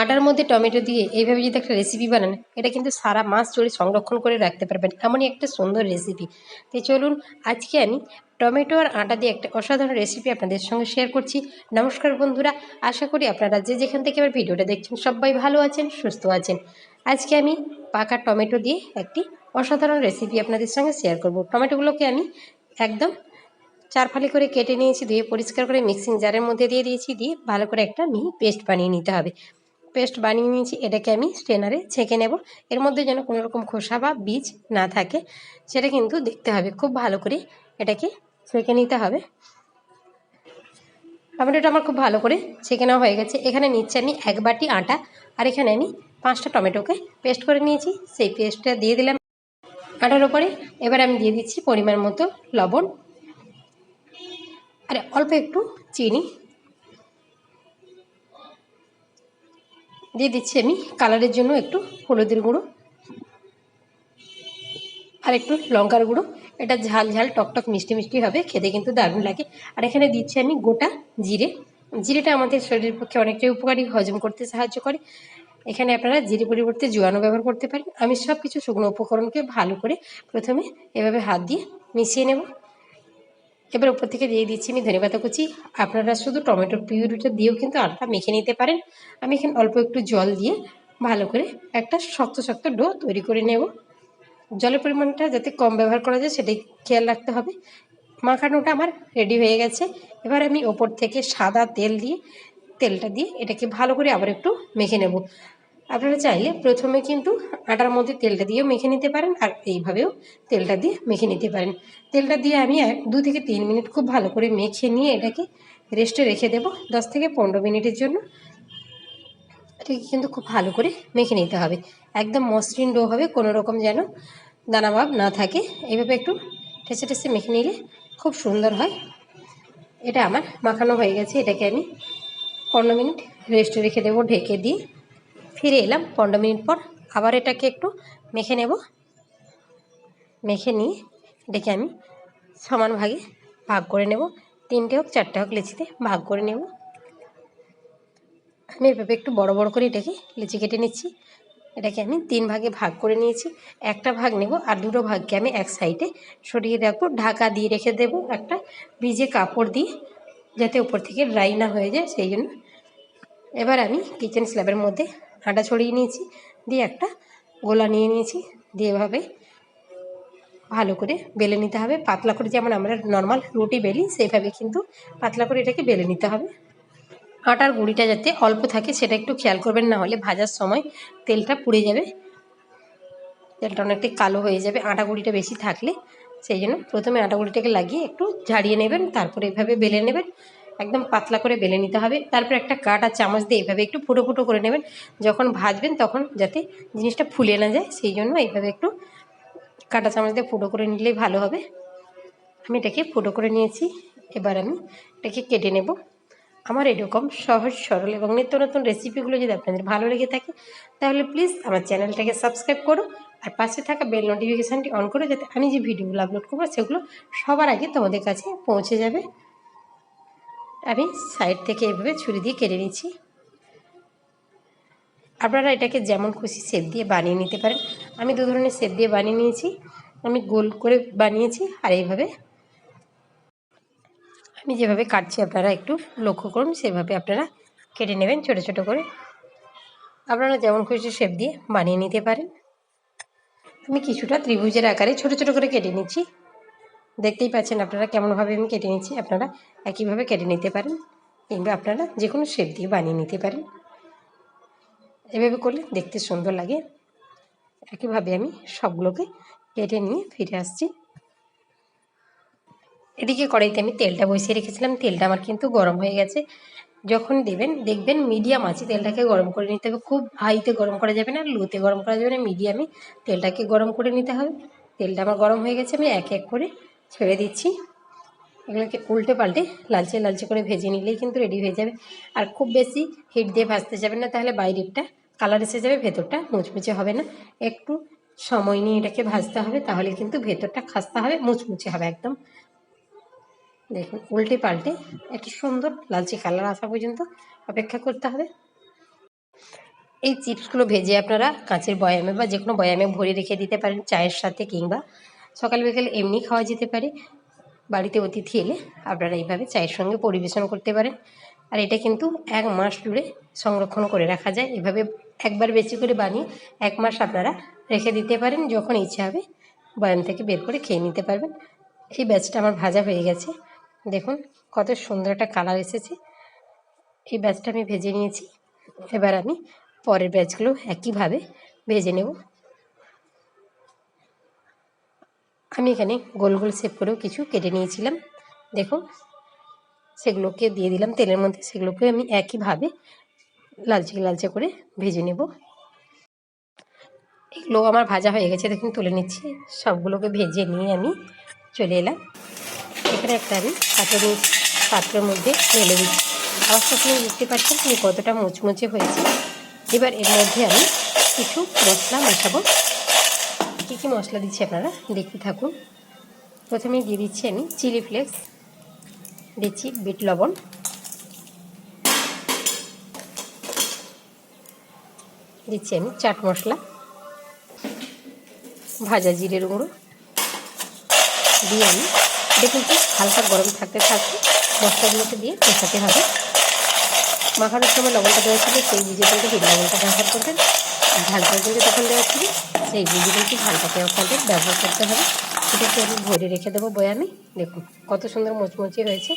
আটার মধ্যে টমেটো দিয়ে এইভাবে যদি একটা রেসিপি বানান, এটা কিন্তু সারা মাস জুড়ে সংরক্ষণ করে রাখতে পারবেন। এমনই একটা সুন্দর রেসিপি তো চলুন, আজকে আমি টমেটো আর আটা দিয়ে একটা অসাধারণ রেসিপি আপনাদের সঙ্গে শেয়ার করছি। নমস্কার বন্ধুরা, আশা করি আপনারা যে যেখান থেকে আমার ভিডিওটা দেখছেন সবাই ভালো আছেন, সুস্থ আছেন। আজকে আমি পাকা টমেটো দিয়ে একটি অসাধারণ রেসিপি আপনাদের সঙ্গে শেয়ার করব। টমেটোগুলোকে আমি একদম চার ফালি করে কেটে নিয়েছি, ধুয়ে পরিষ্কার করে মিক্সিং জারের মধ্যে দিয়ে দিয়েছি, দিয়ে ভালো করে একটা মিহি পেস্ট বানিয়ে নিতে হবে। পেস্ট বানিয়ে নিয়েছি, এটাকে আমি স্ট্রেনারে ছেঁকে নেব। এর মধ্যে যেন কোনো রকম খোসা বা বীজ না থাকে, সেটা কিন্তু দেখতে হবে। খুব ভালো করে এটাকে ছেঁকে নিতে হবে। টমেটোটা আমার খুব ভালো করে ছেঁকে নেওয়া হয়ে গেছে। এখানে নিচ্ছে আমি এক বাটি আটা, আর এখানে আমি পাঁচটা টমেটোকে পেস্ট করে নিয়েছি। সেই পেস্টটা দিয়ে দিলাম আটার ওপরে এবার আমি দিয়ে দিচ্ছি পরিমাণ মতো লবণ, আর অল্প একটু চিনি। দিয়ে দিচ্ছি আমি কালারের জন্য একটু হলুদের গুঁড়ো আর একটু লঙ্কার গুঁড়ো। এটা ঝাল ঝাল টকটক মিষ্টি মিষ্টি হবে, খেতে কিন্তু দারুণ লাগে। আর এখানে দিচ্ছি আমি গোটা জিরে। জিরেটা আমাদের শরীরের পক্ষে অনেকটাই উপকারী, হজম করতে সাহায্য করে। এখানে আপনারা জিরে পরিবর্তে জোয়ানো ব্যবহার করতে পারেন। আমি সব কিছু শুকনো উপকরণকে ভালো করে প্রথমে এভাবে হাত দিয়ে মিশিয়ে নেব। এবার উপর থেকে দিয়ে দিচ্ছি আমি ধনে পাতা কুচি। আপনারা শুধু টমেটোর পিউরিটা দিয়েও কিন্তু আটা মেখে নিতে পারেন। আমি এখানে অল্প একটু জল দিয়ে ভালো করে একটা শক্ত শক্ত ডো তৈরি করে নেব। জলের পরিমাণটা যাতে কম ব্যবহার করা যায় সেটাই খেয়াল রাখতে হবে। মাখানোটা আমার রেডি হয়ে গেছে। এবার আমি ওপর থেকে সাদা তেল দিয়ে, তেলটা দিয়ে এটাকে ভালো করে আবার একটু মেখে নেব। আপনারা চাইলে প্রথমে কিন্তু আটার মধ্যে তেলটা দিয়েও মেখে নিতে পারেন আর এইভাবেও তেলটা দিয়ে মেখে নিতে পারেন। তেলটা দিয়ে আমি এক, দু থেকে তিন মিনিট খুব ভালো করে মেখে নিয়ে এটাকে রেস্টে রেখে দেব দশ থেকে পনেরো মিনিটের জন্য। এটাকে কিন্তু খুব ভালো করে মেখে নিতে হবে। একদম মসৃণ ডো হবে, কোনো রকম যেন দানাভাব না থাকে। এইভাবে একটু ঠেসে ঠেসে মেখে নিলে খুব সুন্দর হয়। এটা আমার মাখানো হয়ে গেছে, এটাকে আমি পনেরো মিনিট রেস্টে রেখে দেবো ঢেকে দিয়ে। ফিরে এলাম, পনেরো মিনিট পর আবার এটাকে একটু মেখে নেব। মেখে নিয়ে এটাকে আমি সমান ভাগে ভাগ করে নেব। তিনটে হোক, চারটে হোক, লেচিতে ভাগ করে নেব। আমি এভাবে একটু বড় বড় করে এটাকে লিচি কেটে নিচ্ছি। এটাকে আমি তিন ভাগে ভাগ করে নিয়েছি। একটা ভাগ নেব আর দুটো ভাগকে আমি এক সাইডে সরিয়ে রাখব। ঢাকা দিয়ে রেখে দেব একটা ভিজে কাপড় দিয়ে, যাতে উপর থেকে ড্রাই না হয়ে যায়, সেই জন্য। এবার আমি কিচেন স্ল্যাবের মধ্যে আটা ছড়িয়ে নিয়েছি, দিয়ে একটা গোলা নিয়ে নিয়েছি, দিয়ে এভাবে ভালো করে বেলে নিতে হবে। পাতলা করে যেমন আমরা নর্মাল রুটি বেলি, সেইভাবে কিন্তু পাতলা করে এটাকে বেলে নিতে হবে। আটার গুঁড়িটা যাতে অল্প থাকে সেটা একটু খেয়াল করবেন, না হলে ভাজার সময় তেলটা পুড়ে যাবে। তেলটা অনেকটাই কালো হয়ে যাবে, আটা গুঁড়িটা বেশি থাকলে। সেই জন্য প্রথমে আটা গুঁড়িটাকে লাগিয়ে একটু ঝাড়িয়ে নেবেন, তারপরে এভাবে বেলে নেবেন। একদম পাতলা করে বেলে নিতে হবে। তারপর একটা আর চামচ দিয়ে এইভাবে একটু ফুটো ফুটো করে নেবেন। যখন ভাজবেন তখন যাতে জিনিসটা ফুলে না যায়, সেই জন্য এইভাবে একটু কাঁটা চামচ দিয়ে ফুটো করে নিলেই ভালো হবে। আমি এটাকে ফুটো করে নিয়েছি। এবার আমি এটাকে কেটে নেব। আমার এরকম সহজ, সরল এবং নিত্য নতুন রেসিপিগুলো যদি আপনাদের ভালো লেগে থাকে, তাহলে প্লিজ আমার চ্যানেলটাকে সাবস্ক্রাইব করো আর পাশে থাকা বেল নোটিফিকেশানটি অন করো, যাতে আমি যে ভিডিওগুলো আপলোড করব, সেগুলো সবার আগে তোমাদের কাছে পৌঁছে যাবে। আমি সাইড থেকে এভাবে ছুরি দিয়ে কেটে নিচ্ছি। আপনারা এটাকে যেমন খুশি সেপ দিয়ে বানিয়ে নিতে পারেন। আমি দু ধরনের সেপ দিয়ে বানিয়ে নিয়েছি। আমি গোল করে বানিয়েছি আর এইভাবে আমি যেভাবে কাটছি আপনারা একটু লক্ষ্য করুন, সেভাবে আপনারা কেটে নেবেন ছোটো ছোটো করে। আপনারা যেমন খুশি শেপ দিয়ে বানিয়ে নিতে পারেন। আমি কিছুটা ত্রিভুজের আকারে ছোটো ছোটো করে কেটে নিচ্ছি। দেখতেই পাচ্ছেন আপনারা কেমনভাবে আমি কেটে নিচ্ছি। আপনারা একইভাবে কেটে নিতে পারেন কিংবা আপনারা যে কোনো শেপ দিয়ে বানিয়ে নিতে পারেন। এভাবে করলে দেখতে সুন্দর লাগে। একইভাবে আমি সবগুলোকে কেটে নিয়ে ফিরে আসছি। এদিকে কড়াইতে আমি তেলটা বসিয়ে রেখেছিলাম। তেলটা আমার কিন্তু গরম হয়ে গেছে। যখন দেবেন, দেখবেন মিডিয়াম আছে তেলটাকে গরম করে নিতে হবে। খুব হাইতে গরম করা যাবে না লোতে গরম করা যাবে না। মিডিয়ামে তেলটাকে গরম করে নিতে হবে। তেলটা আমার গরম হয়ে গেছে। আমি এক এক করে ছেড়ে দিচ্ছি। এগুলোকে উল্টে পাল্টে লালচে লালচে করে ভেজে নিলেই কিন্তু রেডি হয়ে যাবে। আর খুব বেশি হিট দিয়ে ভাজতে যাবেন না, তাহলে বাইরেরটা কালার এসে যাবে, ভেতরটা মুচমুচে হবে না। একটু সময় নিয়ে এটাকে ভাজতে হবে, তাহলে কিন্তু ভেতরটা খাস্তা হবে, মুচমুচে হবে একদম। দেখুন, উল্টে পাল্টে একটু সুন্দর লালচে কালার আসা পর্যন্ত অপেক্ষা করতে হবে। এই চিপসগুলো ভেজে আপনারা কাঁচের বয়ামে বা যে কোনো বয়ামে ভরে রেখে দিতে পারেন, চায়ের সাথে কিংবা সকাল বিকেল এমনি খাওয়া যেতে পারে। বাড়িতে অতিথি এলে আপনারা এইভাবে চায়ের সঙ্গে পরিবেশন করতে পারেন। আর এটা কিন্তু এক মাস জুড়ে সংরক্ষণ করে রাখা যায়। এভাবে একবার বেশি করে বানিয়ে এক মাস আপনারা রেখে দিতে পারেন। যখন ইচ্ছে হবে বয়াম থেকে বের করে খেয়ে নিতে পারবেন। এই ব্যাচটা আমার ভাজা হয়ে গেছে। দেখুন কত সুন্দর একটা কালার এসেছে। এই ব্যাচটা আমি ভেজে নিয়েছি। এবার আমি পরের ব্যাচগুলো একইভাবে ভেজে নেব। আমি এখানে গোল গোল শেপ করেও কিছু কেটে নিয়েছিলাম। দেখুন, সেগুলোকে দিয়ে দিলাম তেলের মধ্যে। সেগুলোকে আমি একইভাবে লালচে লালচে করে ভেজে নেব। এগুলো আমার ভাজা হয়ে গেছে, দেখুন তুলে নিচ্ছি। সবগুলোকে ভেজে নিয়ে আমি চলে এলাম। এখানে একটা আমি পাত্র পাত্রের মধ্যে ঢেলে দিচ্ছি। আওয়াজটা আপনি বুঝতে পারছেন কতটা মুচমুচে হয়েছে। এবার এর মধ্যে আমি কিছু মশলা মেশাবো কী কী মশলা দিচ্ছি আপনারা? দেখতে থাকুন। প্রথমে দিয়ে দিচ্ছি আমি চিলি ফ্লেক্স। দিচ্ছি বিট লবণ। দিচ্ছি আমি চাট মশলা। ভাজা জিরের গুঁড়ো। দিয়ে আমি দেখুন কিন্তু হালকা গরম থাকতে থাকতে মশলাগুলোকে দিয়ে মেশাতে হবে। মাখানোর সময় লবণটা দেওয়া ছিল, সেই বুঝে কিন্তু লবণটা ব্যবহার করবেন। ঝালটা কিন্তু তখন দেওয়া ছিল, সেই বুঝে কিন্তু ঝালটাকে আপনাদের ব্যবহার করতে হবে। সেটাকে আমি ভরে রেখে দেবো বয়ামে। দেখুন, কত সুন্দর মচমচে হয়েছে।